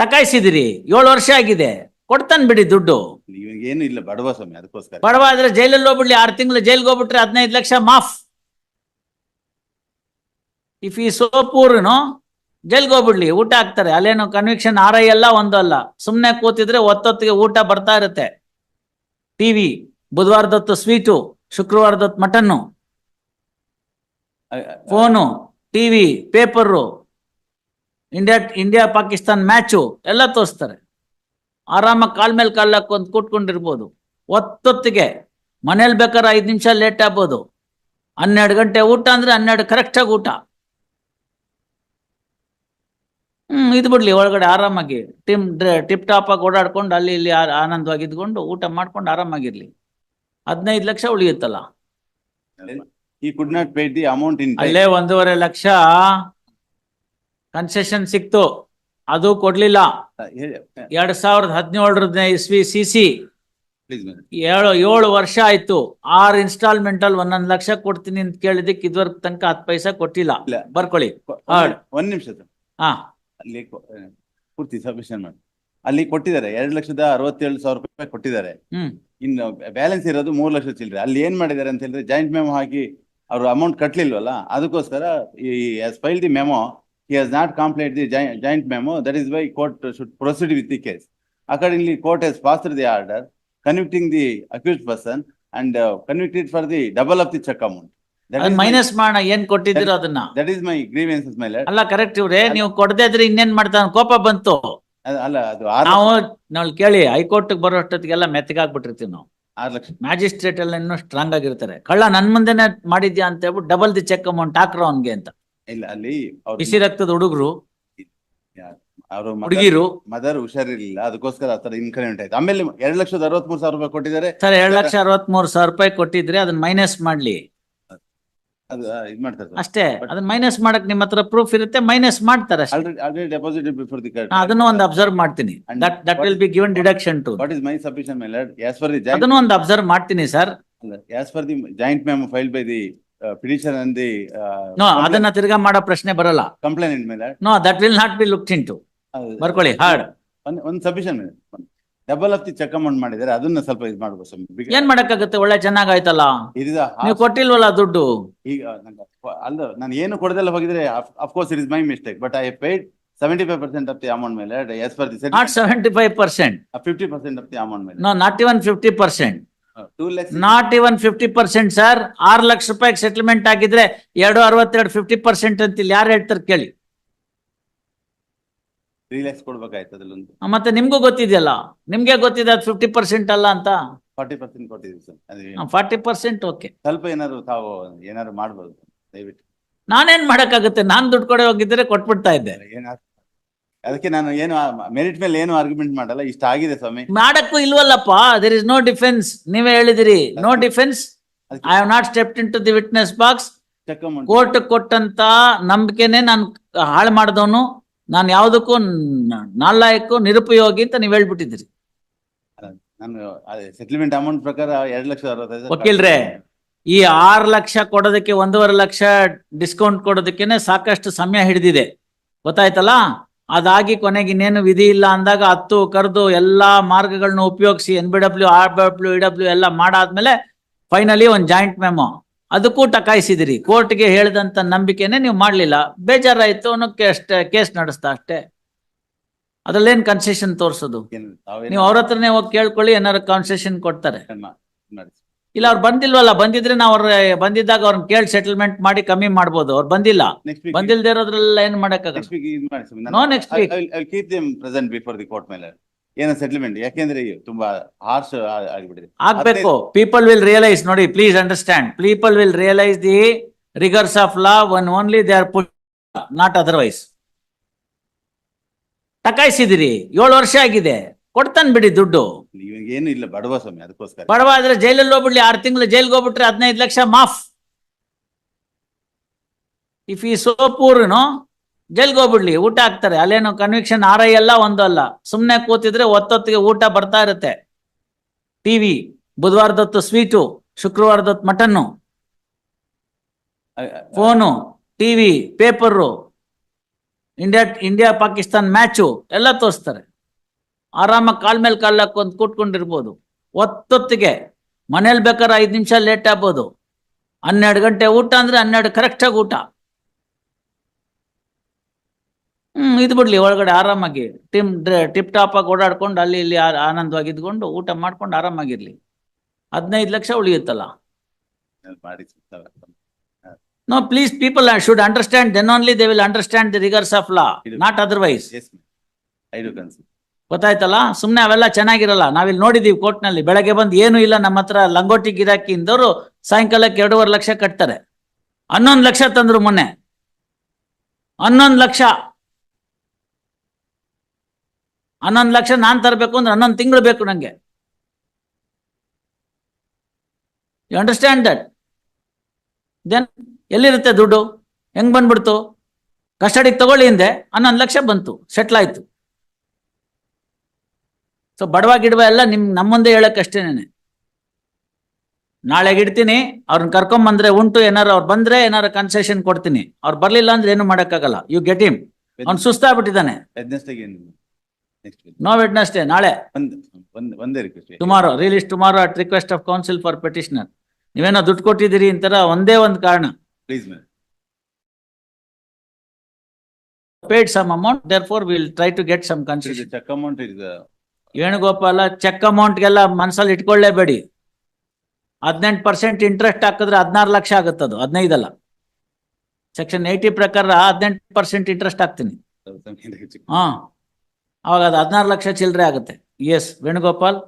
ಟಕಾಯಿಸಿದಿರಿ ಏಳು ವರ್ಷ ಆಗಿದೆ. ಕೊಡ್ತಾನೆ ಬಿಡಿ ದುಡ್ಡು. ಏನು ಇಲ್ಲ ಬಡವ ಸ್ವಾಮಿ ಅದಕ್ಕೋಸ್ಕರ. ಬಡವ ಆದ್ರೆ ಜೈಲಲ್ಲಿ ಹೋಗ್ಬಿಡ್ಲಿ ಆರು ತಿಂಗಳು ಜೈಲ್ಗೆ ಹೋಗ್ಬಿಟ್ರೆ ಹದಿನೈದು ಲಕ್ಷ ಮಾಫ್. ಇಫ್ ಈ ಸೋ ಪೂರ್ನು ಜೈಲ್ಗೆ ಹೋಗ್ಬಿಡ್ಲಿ ಊಟ ಹಾಕ್ತಾರೆ. ಅಲ್ಲೇನು ಕನ್ವಿಕ್ಷನ್ ಆರ್ ಐ ಎಲ್ಲ ಒಂದು ಅಲ್ಲ. ಸುಮ್ನೆ ಕೂತಿದ್ರೆ ಒತ್ತೊತ್ತಿಗೆ ಊಟ ಬರ್ತಾ ಇರುತ್ತೆ. ಟಿವಿ ಬುಧವಾರದತ್ತು sweet ಶುಕ್ರವಾರದತ್ತು mutton. Phone TV paper India India Pakistan match ಎಲ್ಲ ತೋರಿಸ್ತಾರೆ. ಆರಾಮಾಗಿ ಕಾಲ್ ಮೇಲೆ ಕಾಲ್ ಹಾಕೊಂಡ್ ಕೂತ್ಕೊಂಡಿರ್ಬೋದು. ಒತ್ತೊತ್ತಿಗೆ ಮನೇಲಿ ಬೇಕಾದ್ರೆ ಐದು ನಿಮಿಷ ಲೇಟ್ ಆಗ್ಬೋದು. ಹನ್ನೆರಡು ಗಂಟೆ ಊಟ ಅಂದ್ರೆ ಹನ್ನೆರಡು ಕರೆಕ್ಟಾಗಿ ಊಟ. ಹ್ಮ್ ಇದು ಬಿಡ್ಲಿ ಒಳಗಡೆ ಆರಾಮಾಗಿ ಟಿಮ್ ಟಿಪ್ ಟಾಪ್ ಆಗಿ ಓಡಾಡ್ಕೊಂಡು ಅಲ್ಲಿ ಇಲ್ಲಿ ಆನಂದವಾಗಿ ಇದ್ಕೊಂಡು ಊಟ ಮಾಡ್ಕೊಂಡು ಆರಾಮಾಗಿರ್ಲಿ. ಹದಿನೈದು ಲಕ್ಷ ಉಳಿಯುತ್ತಲ್ಲ. ಅಲ್ಲೇ ಒಂದೂವರೆ ಲಕ್ಷ ಕನ್ಸೆಷನ್ ಸಿಕ್ತು. ಅದು ಕೊಡ್ಲಿಲ್ಲ. ಎರಡ್ ಸಾವಿರದ ಹದಿನೇಳರ ಇಸ್ವಿ ಸಿ ಏಳು ಏಳು ವರ್ಷ ಆಯ್ತು. ಆರ್ ಇನ್ಸ್ಟಾಲ್ಮೆಂಟ್ ಅಲ್ಲಿ ಒಂದೊಂದ್ ಲಕ್ಷ ಕೊಡ್ತೀನಿ ಅಂತ ಕೇಳಿದಕ್ಕೆ ಇದುವರೆಗೆ ತನಕ ಹತ್ತು ಪೈಸಾ ಕೊಟ್ಟಿಲ್ಲ. ಬರ್ಕೊಳ್ಳಿ. ಒಂದ್ ನಿಮಿಷ ಹಾ. ಅಲ್ಲಿ ಪೂರ್ತಿ ಸಬ್ಮಿಷನ್ ಮಾಡಿ. ಅಲ್ಲಿ ಕೊಟ್ಟಿದ್ದಾರೆ. ಎರಡ್ ಲಕ್ಷದ ಅರವತ್ತೇಳು ಸಾವಿರ ರೂಪಾಯಿ ಕೊಟ್ಟಿದ್ದಾರೆ. ಹ್ಮ್. ಇನ್ನು ಬ್ಯಾಲೆನ್ಸ್ ಇರೋದು ಮೂರು ಲಕ್ಷ ಚಿಲ್ಲರೆ. ಅಲ್ಲಿ ಏನ್ ಮಾಡಿದ್ದಾರೆ ಅಂತ ಹೇಳಿದ್ರೆ ಜಾಯಿಂಟ್ ಮೆಮೊ ಹಾಕಿ ಅವರು ಅಮೌಂಟ್ ಕಟ್ಲಿಲ್ವಲ್ಲ? ಅದಕ್ಕೋಸ್ಕರ ಈ file the memo he has not complete the joint memo that is why court should proceed with the case accordingly court has passed the order convicting the accuse person and convicted for the double of the cheque amount ಅದ್ minus ಮಾಡೋಣ ಏನ್ ಕೊಟ್ಟಿದ್ದೀರೋ ಅದನ್ನ? That is my grievances my let ಅಲ್ಲ correct ಇವ್ರೆ ನೀವು ಕೊಡದೇ ಇದ್ರೆ ಇನ್ನೇನ್ ಮಾಡ್ತಾನ? ಕೋಪ ಬಂತು. ಅಲ್ಲ ಅದು ಆರು ನಾವು ನಾವು ಕೇಳಿ ಹೈಕೋರ್ಟ್ ಬರೋ ಅಷ್ಟೊತ್ತಿಗೆಲ್ಲ ಮೆತ್ತಗಾಗ್ಬಿಟ್ಟಿರ್ತೀವಿ ನಾವು. ಆರು ಲಕ್ಷ ಮ್ಯಾಜಿಸ್ಟ್ರೇಟ್ ಎಲ್ಲ ಇನ್ನೂ ಸ್ಟ್ರಾಂಗ್ ಆಗಿರ್ತಾರೆ. ಕಳ್ಳ ನನ್ ಮುಂದೆನೆ ಮಾಡಿದ್ಯಾ ಅಂತ ಹೇಳ್ಬಿಟ್ಟು ಡಬಲ್ ದಿ ಚೆಕ್ ಅಮೌಂಟ್ ಹಾಕ್ರೋ ಅವನ್ಗೆ ಅಂತ. ಇಲ್ಲ ಅಲ್ಲಿ ಬಿಸಿ ರಕ್ತದ ಹುಡುಗರು ಅವರು ಹುಡುಗಿರು. ಮದರ್ ಹುಷಾರಿರ್ಲಿಲ್ಲ ಅದಕ್ಕೋಸ್ಕರ ಆತರ ಇನ್ಕ್ರಿಮೆಂಟ್ ಆಯ್ತು. ಆಮೇಲೆ ಎರಡ್ ಲಕ್ಷದ ಅರವತ್ಮೂರು ಸಾವಿರ ರೂಪಾಯಿ ಕೊಟ್ಟಿದ್ದಾರೆ. ಸರ್ ಎರಡ್ ಲಕ್ಷ ಅರವತ್ಮೂರು ಸಾವಿರ ರೂಪಾಯಿ ಕೊಟ್ಟಿದ್ರೆ ಅದನ್ನ ಮೈನಸ್ ಮಾಡ್ಲಿ. ಅದು ಇದ್ ಮಾಡ್ತಾರೆ ಅಷ್ಟೇ ಅದನ್ನ ಮೈನಸ್ ಮಾಡಕ್ ನಿಮ್ಮ ಹತ್ರ ಪ್ರೂಫ್ ಇರುತ್ತೆ ಮೈನಸ್ ಮಾಡ್ತಾರೆ. ಆಲ್ರೆಡಿ ಡೆಪಾಸಿಟ್ ಬಿಫೋರ್ ದಿ ಅದನ್ನು ಒಂದು ಅಬ್ಸರ್ವ್ ಮಾಡ್ತೀನಿ. That that will be given deduction to what is my submission my lord as for the ಅದನ್ನು ಒಂದು ಅಬ್ಸರ್ವ್ ಮಾಡ್ತೀನಿ sir as for the joint memo file by the petition ಅಂದಿ the no ಅದನ್ನ ತಿರ್ಗಾ ಮಾಡೋ ಪ್ರಶ್ನೆ ಬರಲ್ಲ. ಕಂಪ್ಲೇಂಟ್ ಮೇಲೆ. No that will not be look in to ಬರ್ಕೊಳ್ಳಿ ಹಾರ್ಡ್ ಒಂದು submission double of the cheque amount ಮಾಡಿದ್ರೆ ಅದನ್ನ ಸ್ವಲ್ಪ ಇದು ಮಾಡ್ಬೋದು ಸ್ವಾಮಿ. ಏನ್ ಮಾಡಕ್ಕಾಗುತ್ತೆ? ಒಳ್ಳೆ ಚೆನ್ನಾಗಾಯ್ತಲ್ಲ. ನೀವು ಕೊಟ್ಟಿಲ್ವಲ್ಲ ದುಡ್ಡು? ಈಗ ಅಲ್ಲ ನಾನು ಏನು ಕೊಡದೆಲ್ಲ ಹೋಗಿದ್ರೆ of course it is my mistake but I paid seventy five percent of the amount ಮೇಲೆ as per the not seventy five percent fifty percent of the amount ಮೇಲೆ. No not even fifty percent not even fifty percent sir R lakh ರೂಪಾಯಿ settlement ಆಗಿದ್ರೆ ಎರಡು ಅರವತ್ತೆರಡು fifty percent ಅಂತ ಇಲ್ಲಿ ಯಾರು ಹೇಳ್ತಾರೆ ಕೇಳಿ. ತ್ರೀ ಲ್ಯಾಕ್ಸ್ ಕೊಡ್ಬೇಕಾಯ್ತು ಅದ್ರಲ್ಲೊಂದು. ಮತ್ತೆ ನಿಮ್ಗೂ ಗೊತ್ತಿದೆಯಲ್ಲ? ನಿಮ್ಗೆ ಗೊತ್ತಿದೆ ಅದು ಫಿಫ್ಟಿ ಪರ್ಸೆಂಟ್ ಅಲ್ಲ ಅಂತ? ಫಾರ್ಟಿ ಪರ್ಸೆಂಟ್ ಕೊಟ್ಟಿದ್ದೀವಿ ಸರ್. ಅದೇ ಫಾರ್ಟಿ ಪರ್ಸೆಂಟ್ ಓಕೆ ಸ್ವಲ್ಪ ಏನಾದ್ರು ತಾವು ಏನಾದ್ರು ಮಾಡ್ಬೋದು ದಯವಿಟ್ಟು. ನಾನೇನ್ ಮಾಡಕ್ಕಾಗುತ್ತೆ? ನಾನ್ ದುಡ್ಡು ಕೊಡೆ ಹೋಗಿದ್ರೆ ಕೊಟ್ಬಿಡ್ತಾ ಇದ್ದೆ. ಏನಾದ್ರು ಅದಕ್ಕೆ ನಾನು ಏನು ಮೆರಿಟ್ ಮೇಲೆ ಏನು ಆರ್ಗ್ಯುಮೆಂಟ್ ಮಾಡಲ್ಲ ಇಷ್ಟ ಆಗಿದೆ ಸ್ವಾಮಿ. ಮಾಡಕ್ಕೂ ಇಲ್ವಲ್ಲಪ್ಪ ದೇರ್ ಇಸ್ ನೋ ಡಿಫೆನ್ಸ್ ನೀವೇ ಹೇಳಿದಿರಿ no defence I have not step in to the witness box court ಕೊಟ್ಟಂತ ನಂಬಿಕೆನೆ ನಾನು ಹಾಳು ಮಾಡಿದವನು. ನಾನು ಯಾವುದಕ್ಕೂ ನಾಲ್ಕು ನಿರುಪಯೋಗಿ ಅಂತ ನೀವ್ ಹೇಳ್ಬಿಟ್ಟಿದ್ರಿ ನಾನು ಸೆಟಲ್ಮೆಂಟ್ ಅಮೌಂಟ್ ಪ್ರಕಾರ ಎರಡು ಲಕ್ಷ ಅರವತ್ತೈದು ವಕೀಲ್ರೆ ಈ ಆರು ಲಕ್ಷ ಕೊಡೋದಕ್ಕೆ ಒಂದೂವರೆ ಲಕ್ಷ ಡಿಸ್ಕೌಂಟ್ ಕೊಡೋದಕ್ಕೆ ಸಾಕಷ್ಟು ಸಮಯ ಹಿಡಿದಿದೆ. ಗೊತ್ತಾಯ್ತಲ್ಲ? ಅದಾಗಿ ಕೊನೆಗೆ ಇನ್ನೇನು ವಿಧಿ ಇಲ್ಲ ಅಂದಾಗ ಹತ್ತು ಕರೆದು ಎಲ್ಲಾ ಮಾರ್ಗಗಳನ್ನ ಉಪಯೋಗಿಸಿ N B W R W E W ಎಲ್ಲ ಮಾಡಾದ್ಮೇಲೆ ಫೈನಲಿ ಒಂದು ಜಾಯಿಂಟ್ ಮೆಮೊ ಅದಕ್ಕೂ ಟಕಾಯಿಸಿದಿರಿ. ಕೋರ್ಟ್ಗೆ ಹೇಳಿದಂತ ನಂಬಿಕೆನೆ ನೀವು ಮಾಡ್ಲಿಲ್ಲ. ಬೇಜಾರಾಯ್ತು ಅನ್ನೋ ಅಷ್ಟೇ ಕೇಸ್ ನಡೆಸ್ತಾ ಅಷ್ಟೇ. ಅದ್ರಲ್ಲೇನ್ ಕನ್ಸೆಷನ್ ತೋರಿಸೋದು? ನೀವು ಅವ್ರ ಹತ್ರನೇ ಹೋಗಿ ಕೇಳ್ಕೊಳ್ಳಿ ಏನಾರು ಕನ್ಸೆಷನ್ ಕೊಡ್ತಾರೆ. ಇಲ್ಲ ಅವ್ರು ಬಂದಿಲ್ವಲ್ಲ ಬಂದಿದ್ರೆ ನಾವು ಅವ್ರ ಬಂದಿದ್ದಾಗ ಅವ್ರನ್ನ ಕೇಳಿ ಸೆಟಲ್ಮೆಂಟ್ ಮಾಡಿ ಕಮ್ಮಿ ಮಾಡ್ಬೋದು ಅವ್ರು ಬಂದಿಲ್ಲ. Next week- ಬಂದಿಲ್ದೇ ಇರೋದ್ರೆಲ್ಲ ಏನ್ ಮಾಡಕ್ಕಾಗಲ್ಲ. Next week ಇದು ಮಾಡಿ ಸ್ವಾಮಿ. ನೋ ನಾನು- next I keep them present before the court ಮೇಲೆ. ಏನೋ ಸೆಟಲ್ಮೆಂಟ್ ಯಾಕೆಂದ್ರೆ ತುಂಬಾ ಹಾರ್ಶ್ ಆಗಿಬಿಟ್ಟಿದೆ. ಆಗ್ಬೇಕು. ಪೀಪಲ್ ವಿಲ್ ರಿಯಲೈಸ್ ನೋಡಿ please understand people will realise the rigours of law one only they are put not otherwise ಟಕಾಯಿಸಿದಿರಿ ಏಳು ವರ್ಷ ಆಗಿದೆ. ಕೊಡ್ತಾನೆ ಬಿಡಿ ದುಡ್ಡು. ಇವಾಗ ಏನು ಇಲ್ಲ ಬಡವ ಸ್ವಾಮಿ ಅದಕ್ಕೋಸ್ಕರ. ಬಡವ ಆದ್ರೆ ಜೈಲಲ್ಲಿ ಹೋಗ್ಬಿಡ್ಲಿ ಆರು ತಿಂಗಳು ಜೈಲ್ಗೆ ಹೋಗ್ಬಿಟ್ರೆ ಹದಿನೈದು ಲಕ್ಷ ಮಾಫ್. ಇಫ್ ಈ ಸೋ ಪೂರ್ನು ಜೈಲ್ಗೆ ಹೋಗ್ಬಿಡ್ಲಿ ಊಟ ಹಾಕ್ತಾರೆ. ಅಲ್ಲೇನು ಕನ್ವಿಕ್ಷನ್ ಆರ್ ಐ ಎಲ್ಲ ಒಂದು ಅಲ್ಲ. ಸುಮ್ನೆ ಕೂತಿದ್ರೆ ಒತ್ತೊತ್ತಿಗೆ ಊಟ ಬರ್ತಾ ಇರುತ್ತೆ. ಟಿವಿ ಬುಧವಾರದೊತ್ತು sweet ಶುಕ್ರವಾರದೊತ್ತು mutton phone TV paper India India Pakistan match ಎಲ್ಲ ತೋರಿಸ್ತಾರೆ. ಆರಾಮಾಗಿ ಕಾಲ್ ಮೇಲೆ ಕಾಲ್ ಹಾಕೊಂಡು ಕೂತ್ಕೊಂಡಿರ್ಬೋದು. ಒತ್ತೊತ್ತಿಗೆ ಮನೇಲಿ ಬೇಕಾದ್ರೆ ಐದು ನಿಮಿಷ ಲೇಟ್ ಆಗ್ಬೋದು. ಹನ್ನೆರಡು ಗಂಟೆ ಊಟ ಅಂದ್ರೆ ಹನ್ನೆರಡು ಕರೆಕ್ಟಾಗಿ ಊಟ. ಹ್ಮ್ ಇದು ಬಿಡ್ಲಿ ಒಳಗಡೆ ಆರಾಮಾಗಿ ಟಿಮ್ ಟಿಪ್ ಟಾಪ್ ಆಗಿ ಓಡಾಡ್ಕೊಂಡು ಅಲ್ಲಿ ಇಲ್ಲಿ ಆನಂದವಾಗಿ ಇದ್ಕೊಂಡು ಊಟ ಮಾಡ್ಕೊಂಡು ಆರಾಮಾಗಿರ್ಲಿ. ಹದಿನೈದು lakh ಉಳಿಯುತ್ತಲ್ಲ. No please people should understand then only they will understand the rigours of law not otherwise I do consider ಗೊತ್ತಾಯ್ತಲ್ಲ? ಸುಮ್ನೆ ಅವೆಲ್ಲ ಚೆನ್ನಾಗಿರಲ್ಲ. ನಾವಿಲ್ಲಿ ನೋಡಿದೀವಿ ಕೋರ್ಟ್ನಲ್ಲಿ. ಬೆಳಗ್ಗೆ ಬಂದು ಏನು ಇಲ್ಲ, ನಮ್ಮ ಹತ್ರ ಲಂಗೋಟಿ ಗಿರಾಕಿ ಇಂದವರು ಸಾಯಂಕಾಲಕ್ಕೆ ಎರಡೂವರೆ ಲಕ್ಷ ಕಟ್ತಾರೆ. ಹನ್ನೊಂದು ಲಕ್ಷ ತಂದ್ರು ಮೊನ್ನೆ. ಹನ್ನೊಂದು ಲಕ್ಷ. ಹನ್ನೊಂದು ಲಕ್ಷ ನಾನ್ ತರಬೇಕು ಅಂದ್ರೆ ಹನ್ನೊಂದು ತಿಂಗಳು ಬೇಕು ನಂಗೆ. ಯು ಅಂಡರ್ಸ್ಟ್ಯಾಂಡ್ ದಟ್ ದೆನ್ ಎಲ್ಲಿರುತ್ತೆ ದುಡ್ಡು? ಹೆಂಗ್ ಬಂದ್ಬಿಡ್ತು? ಕಸ್ಟಡಿಗೆ ತಗೊಳ್ಳಿ ಹಿಂದೆ. ಹನ್ನೊಂದು ಲಕ್ಷ ಬಂತು. ಸೆಟ್ಲ್ ಆಯ್ತು. ಸೊ ಬಡವ ಗಿಡವ ಎಲ್ಲ ನಿಮ್ ನಮ್ಮೊಂದೇ ಹೇಳಕ್ ಅಷ್ಟೇನೆ ನಾಳೆಗೆ ಇಡ್ತೀನಿ ಅವ್ರನ್ನ ಕರ್ಕೊಂಡ್ ಬಂದ್ರೆ ಉಂಟು ಏನಾರು ಅವ್ರು ಬಂದ್ರೆ ಏನಾರು ಕನ್ಸೆಷನ್ ಕೊಡ್ತೀನಿ. ಅವ್ರು ಬರ್ಲಿಲ್ಲ ಅಂದ್ರೆ ಏನು ಮಾಡಕ್ಕಾಗಲ್ಲ. ಯು ಗೆಟ್ ಹಿಮ್ ಅವ್ನು ಸುಸ್ತಾಗ್ಬಿಟ್ಟಿದ್ದಾನೆ. ನೋ ವೆಡ್ನಸ್ಡೇ ನಾಳೆ. Tomorrow release tomorrow at request of counsel for petitioner ನೀವೇನೋ ದುಡ್ಡು ಕೊಟ್ಟಿದ್ದೀರಿ ಅಂತಾರ ಒಂದೇ ಒಂದು ಕಾರಣ. Please paid some amount therefore will try to get some consider cheque amount is Venugopala cheque ಅಮೌಂಟ್ಗೆಲ್ಲ ಮನ್ಸಲ್ಲಿ ಇಟ್ಕೊಳ್ಳೇಬೇಡಿ. ಹದಿನೆಂಟು ಪರ್ಸೆಂಟ್ ಇಂಟ್ರೆಸ್ಟ್ ಹಾಕಿದ್ರೆ ಹದಿನಾರು ಲಕ್ಷ ಆಗುತ್ತದು ಹದಿನೈದಲ್ಲ. ಸೆಕ್ಷನ್ ಏಯ್ಟಿ ಪ್ರಕಾರ ಹದಿನೆಂಟು ಪರ್ಸೆಂಟ್ ಇಂಟ್ರೆಸ್ಟ್ ಹಾಕ್ತೀನಿ. ಹಾ ಅವಾಗ ಅದು ಹದಿನಾರು ಲಕ್ಷ ಚಿಲ್ಲರೆ ಆಗುತ್ತೆ. ಎಸ್ ವೇಣುಗೋಪಾಲ್.